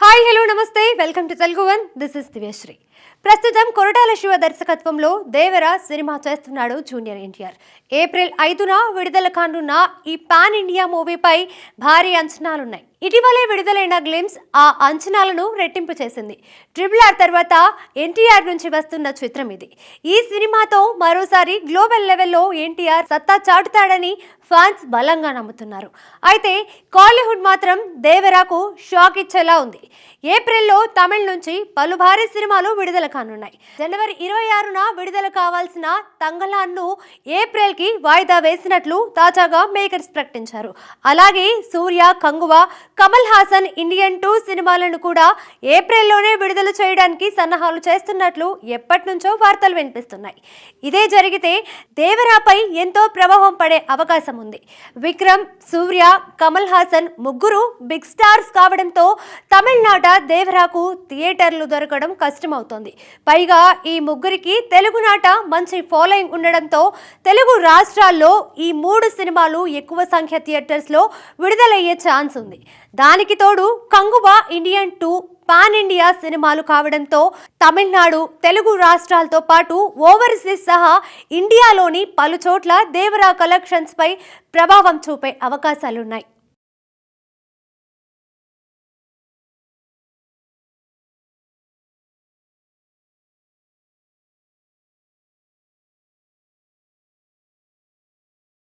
Hi hello నమస్తే. Welcome to Telugu one. This is Divyasri. ప్రస్తుతం కొరటాల శివ దర్శకత్వంలో దేవర సినిమా చేస్తున్నాడు జూనియర్ ఎన్టీఆర్. ఏప్రిల్ ఐదున విడుదల కానున్న ఈ పాన్ ఇండియా మూవీపై భారీ అంచనాలున్నాయి. ఇటీవలే విడుదలైన గ్లిమ్స్ ఆ అంచనాలను రెట్టింపు చేసింది. ట్రిపుల్ ఆర్ తర్వాత ఎన్టీఆర్ నుంచి వస్తున్న చిత్రం ఇది. ఈ సినిమాతో మరోసారి గ్లోబల్ లెవెల్లో ఎన్టీఆర్ సత్తా చాటుతాడని ఫ్యాన్స్ బలంగా నమ్ముతున్నారు. అయితే కాలీవుడ్ మాత్రం దేవరాకు షాక్ ఇచ్చేలా ఉంది. ఏప్రిల్లో తమిళ్ నుంచి పలు భారీ సినిమాలు విడుదల కానున్నాయి. జనవరి ఇరవై ఆరున విడుదల కావాల్సిన తంగలాన్ను ఏప్రిల్కి వాయిదా వేసినట్లు తాజాగా మేకర్స్ ప్రకటించారు. అలాగే సూర్య కంగువ కమల్ హాసన్ ఇండియన్ టూ సినిమాలను కూడా ఏప్రిల్లోనే విడుదల చేయడానికి సన్నాహాలు చేస్తున్నట్లు ఎప్పటి నుంచో వార్తలు వినిపిస్తున్నాయి. ఇదే జరిగితే దేవరాపై ఎంతో ప్రభావం పడే అవకాశం ఉంది. విక్రమ్ సూర్య కమల్ హాసన్ ముగ్గురు బిగ్ స్టార్స్ కావడంతో తమిళనాట దేవరాకు థియేటర్లు దొరకడం కష్టమవుతోంది. పైగా ఈ ముగ్గురికి తెలుగునాట మంచి ఫాలోయింగ్ ఉండడంతో తెలుగు రాష్ట్రాల్లో ఈ మూడు సినిమాలు ఎక్కువ సంఖ్య థియేటర్స్లో విడుదలయ్యే ఛాన్స్ ఉంది. దానికి తోడు Kanguva Indian two pan India సినిమాలు కావడంతో తమిళనాడు తెలుగు రాష్ట్రాలతో పాటు ఓవర్సీస్ సహా ఇండియాలోని పలు చోట్ల దేవరా కలెక్షన్స్పై ప్రభావం చూపే అవకాశాలున్నాయి.